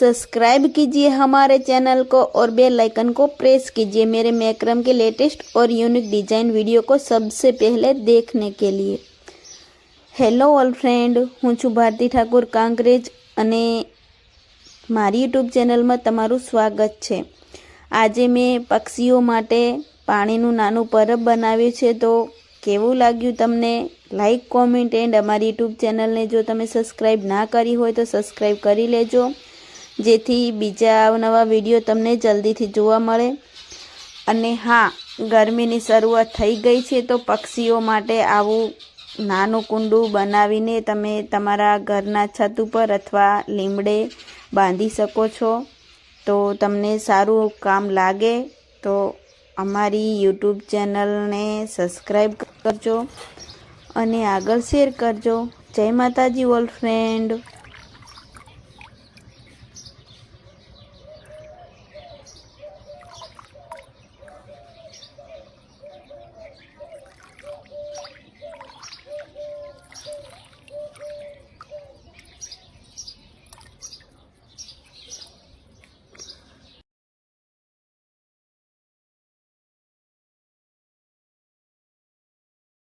Subscribe कीजिए हमारे channel को और बेल आइकन को प्रेस कीजिए मेरे मैक्रम के लेटेस्ट और यूनिक डिजाइन वीडियो को सबसे पहले देखने के लिए હેલો ઓલ ફ્રેન્ડ હું છું ભારતી ઠાકુર કાંકરેજ અને મારી યુટ્યુબ ચેનલમાં તમારું સ્વાગત છે આજે મેં પક્ષીઓ માટે પાણીનું નાનું પરબ બનાવ્યું છે તો કેવું લાગ્યું તમને લાઈક કોમેન્ટ એન્ડ અમારી યુટ્યુબ ચેનલને જો તમે સબસ્ક્રાઈબ ના કરી હોય તો સબસ્ક્રાઈબ કરી લેજો જેથી બીજા નવા વીડિયો તમને જલ્દીથી જોવા મળે. અને હા, ગરમીની શરૂઆત થઈ ગઈ છે તો પક્ષીઓ માટે આવું નાનું કુંડું બનાવીને તમે તમારા ઘરના છત ઉપર અથવા લીમડે બાંધી શકો છો. તો તમને સારું કામ લાગે તો અમારી યુટ્યુબ ચેનલને સબસ્ક્રાઈબ કરજો અને આગળ શેર કરજો. જય માતાજી, ઓલ ફ્રેન્ડ.